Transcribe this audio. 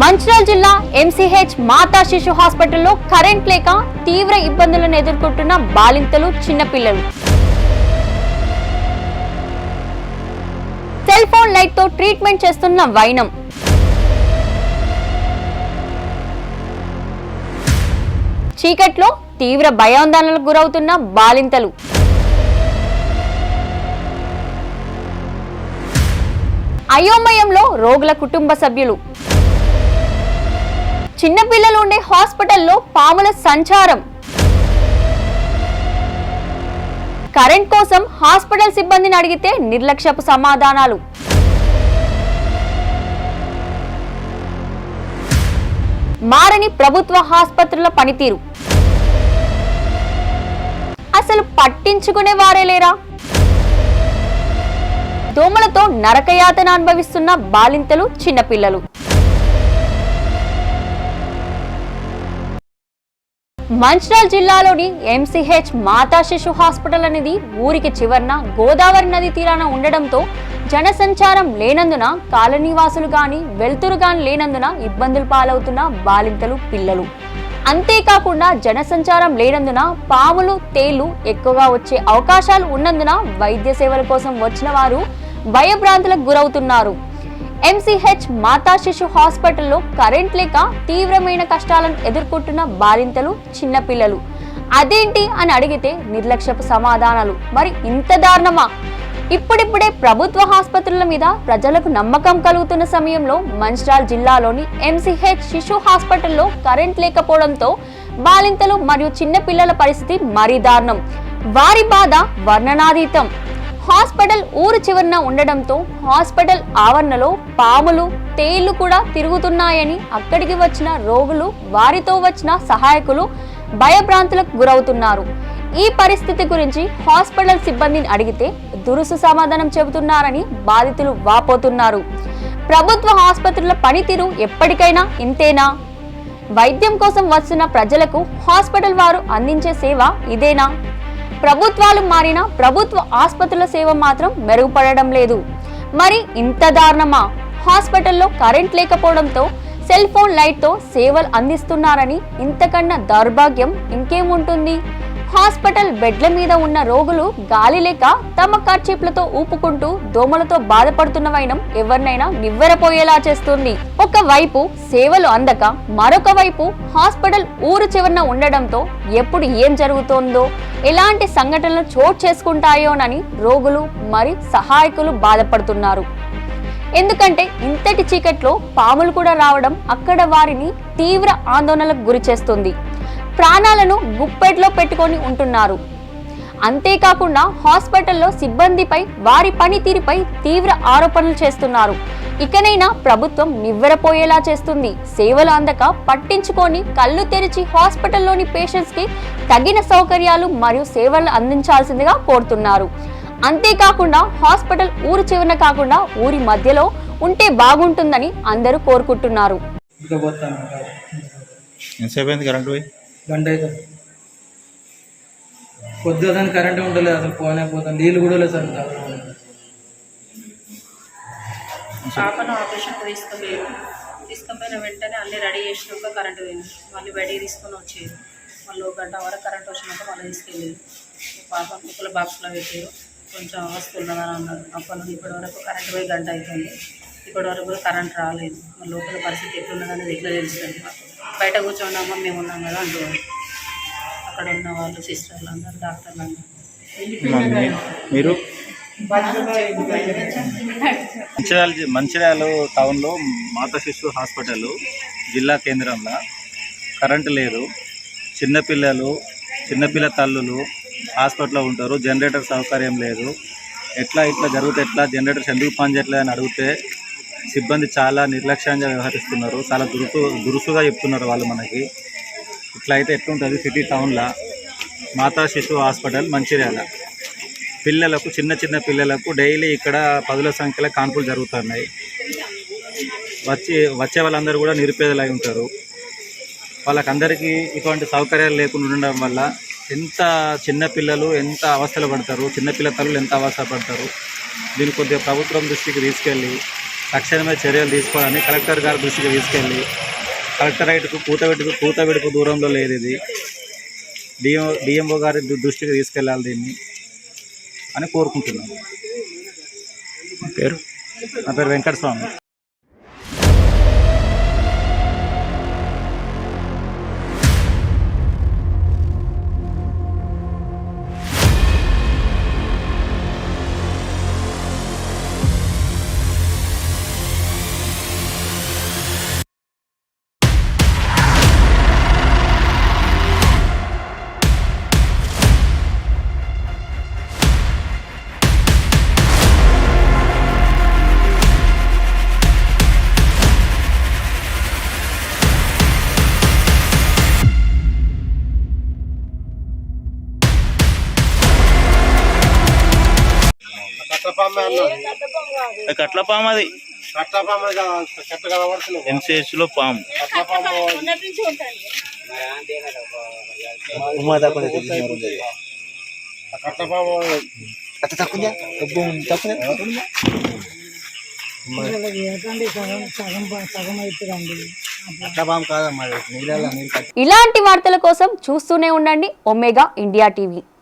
మంచిర్యాల జిల్లా ఎంసీహెచ్ మాతా శిశు హాస్పిటల్లో కరెంట్ లేక తీవ్ర ఇబ్బందులను ఎదుర్కొంటున్న బాలింతలు చిన్నపిల్లలు. సెల్ ఫోన్ లైట్తో ట్రీట్మెంట్ చేస్తున్న వైనం. చీకట్లో తీవ్ర భయాందోళనలకు గురవుతున్న బాలింతలు. అయోమయంలో రోగుల కుటుంబ సభ్యులు. చిన్నపిల్లలు ఉండే హాస్పిటల్లో పాముల సంచారం. కరెంట్ కోసం హాస్పిటల్ సిబ్బందిని అడిగితే నిర్లక్ష్యపు సమాధానాలు. మారని ప్రభుత్వ ఆసుపత్రుల పనితీరు. అసలు పట్టించుకునే వారే లేరా? దోమలతో నరకయాతన అనుభవిస్తున్న బాలింతలు చిన్నపిల్లలు. మంచిర్యాల జిల్లాలోని ఎంసీహెచ్ మాతా శిశు హాస్పిటల్ అనేది ఊరికి చివరన గోదావరి నది తీరాన ఉండడంతో జనసంచారం లేనందున కాలనీవాసులు కానీ వెలుతురు కానీ లేనందున ఇబ్బందులు పాలవుతున్న బాలింతలు పిల్లలు. అంతేకాకుండా జనసంచారం లేనందున పాములు తేళ్ళు ఎక్కువగా వచ్చే అవకాశాలు ఉన్నందున వైద్య సేవల కోసం వచ్చిన వారు భయభ్రాంతులకు గురవుతున్నారు. ఎంసీహెచ్ మాతా శిశు హాస్పిటల్లో కరెంట్ లేక తీవ్రమైన కష్టాలను ఎదుర్కొంటున్న బాలింతలు చిన్నపిల్లలు అదేంటి అని అడిగితే నిర్లక్ష్యపు సమాధానాలు. మరి ఇంత దారుణమా? ఇప్పుడిప్పుడే ప్రభుత్వ ఆసుపత్రుల మీద ప్రజలకు నమ్మకం కలుగుతున్న సమయంలో మంచిరాల్ జిల్లాలోని ఎంసీహెచ్ శిశు హాస్పిటల్లో కరెంట్ లేకపోవడంతో బాలింతలు మరియు చిన్నపిల్లల పరిస్థితి మరీ దారుణం. వారి బాధ వర్ణనాతీతం. హాస్పిటల్ ఊరు చివరన ఉండడంతో హాస్పిటల్ ఆవరణలో పాములు తేళ్ళు కూడా తిరుగుతున్నాయని అక్కడికి వచ్చిన రోగులు వారితో వచ్చిన సహాయకులు భయభ్రాంతులకు గురవుతున్నారు. ఈ పరిస్థితి గురించి హాస్పిటల్ సిబ్బందిని అడిగితే దురుసు సమాధానం చెబుతున్నారని బాధితులు వాపోతున్నారు. ప్రభుత్వ ఆసుపత్రుల పనితీరు ఎప్పటికైనా ఇంతేనా? వైద్యం కోసం వస్తున్న ప్రజలకు హాస్పిటల్ వారు అందించే సేవ ఇదేనా? ప్రభుత్వాలు మారినా ప్రభుత్వ ఆసుపత్రుల సేవ మాత్రం మెరుగుపడడం లేదు. మరి ఇంత దారుణమా? హాస్పిటల్లో కరెంట్ లేకపోవడంతో సెల్ ఫోన్ లైట్తో సేవలు అందిస్తున్నారని ఇంతకన్నా దౌర్భాగ్యం ఇంకేముంటుంది? హాస్పిటల్ బెడ్ల మీద ఉన్న రోగులు గాలి లేక తమ కర్చీప్లతో ఊపుకుంటూ దోమలతో బాధపడుతున్న వైనం ఎవరినైనా నివ్వెరపోయేలా చేస్తుంది. ఒకవైపు సేవలు అందక మరొక వైపు హాస్పిటల్ ఊరు చివరన ఉండడంతో ఎప్పుడు ఏం జరుగుతోందో ఎలాంటి సంఘటనలు చోటు చేసుకుంటాయోనని రోగులు మరి సహాయకులు బాధపడుతున్నారు. ఎందుకంటే ఇంతటి చీకట్లో పాములు కూడా రావడం అక్కడ వారిని తీవ్ర ఆందోళనలకు గురి చేస్తుంది ప్రాణాలను గుప్పెట్లో పెట్టుకొని ఉంటున్నారు. అంతేకాకుండా హాస్పిటల్లో సిబ్బందిపై వారి పనితీరుపై తీవ్ర ఆరోపణలు చేస్తున్నారు. ఇకనైనా ప్రభుత్వం నివ్వెరపోయేలా చేస్తుంది. సేవలు అందక పట్టించుకొని కళ్ళు తెరిచి హాస్పిటల్లోని పేషెంట్స్కి తగిన సౌకర్యాలు మరియు సేవలు అందించాల్సిందిగా కోరుతున్నారు. అంతేకాకుండా హాస్పిటల్ ఊరు చివరన కాకుండా ఊరి మధ్యలో ఉంటే బాగుంటుందని అందరూ కోరుకుంటున్నారు. కరెంట్ గంట అవుతుంది పొద్దున దాని కరెంట్ ఉండలేదు అసలు ఫోన్ నీళ్ళు కూడా లేదు సార్ పాపను ఆపరేషన్కి తీసుకుపోయారు. తీసుకుపోయిన వెంటనే అన్నీ రెడీ చేసినాక కరెంట్ పోయింది. మళ్ళీ బయటికి తీసుకొని వచ్చేది మళ్ళీ ఒక గంట వరకు కరెంట్ వచ్చినాక మళ్ళీ తీసుకెళ్ళేది పాప ముక్కల బాక్స్లో పెట్టారు. కొంచెం అవస్థ అన్నారు. అప్పటి నుండి ఇప్పటి వరకు కరెంట్ పోయి గంట అవుతుంది ఇప్పటి వరకు కూడా కరెంట్ రాలేదు. మళ్ళీ లోపల పరిస్థితి ఎట్లున్నదనేది ఎట్లా తెలుస్తుంది మాకు? బయట కూర్చోండమ్మా మేము ఉన్నాం కదా అంటున్నారు. అక్కడ ఉన్న వాళ్ళు సిస్టర్లు అందరు డాక్టర్లు అందరు. మీరు? మంచిర్యాల మంచిర్యాల టౌన్లో మాతా శిశు హాస్పిటల్ జిల్లా కేంద్రంలో. కరెంటు లేదు. చిన్నపిల్లలు చిన్నపిల్ల తల్లులు హాస్పిటల్లో ఉంటారు. జనరేటర్ సౌకర్యం లేదు. ఎట్లా ఇట్లా జరిగితే ఎట్లా? జనరేటర్స్ ఎందుకు పనిచేయట్లేదు అని అడిగితే సిబ్బంది చాలా నిర్లక్ష్యంగా వ్యవహరిస్తున్నారు. చాలా దురుసు దురుసుగా చెప్తున్నారు వాళ్ళు మనకి. ఇట్లా అయితే ఎట్లుంటుంది సిటీ టౌన్లో మాతా శిశు హాస్పిటల్ మంచిర్యాల. పిల్లలకు చిన్న చిన్న పిల్లలకు డైలీ ఇక్కడ పదుల సంఖ్యలో కాన్పులు జరుగుతున్నాయి. వచ్చి వచ్చే వాళ్ళందరూ కూడా నిరుపేదలై ఉంటారు. వాళ్ళకందరికీ ఇటువంటి సౌకర్యాలు లేకుండా ఉండడం వల్ల ఎంత చిన్న పిల్లలు ఎంత అవస్థలు పడతారు? చిన్నపిల్ల తల్లులు ఎంత అవస్థ పడతారు? దీన్ని కొద్దిగా ప్రభుత్వం దృష్టికి తీసుకెళ్ళి తక్షణమే చర్యలు తీసుకోవాలని కలెక్టర్ గారి దృష్టికి తీసుకెళ్ళి కలెక్టరేట్కు కూతబెట్టుకు కూతబెట్టుకు దూరంలో లేదు ఇది. డిఎం డిఎంఓ గారి దృష్టికి తీసుకెళ్ళాలి దీన్ని అని కోరుకుంటున్నాను పేరు? నా పేరు వెంకటస్వామి. కట్ల పాము. అది ఎంసీహెచ్లో పాము? ఇలాంటి వార్తల కోసం చూస్తూనే ఉండండి ఒమేగా ఇండియా టీవీ.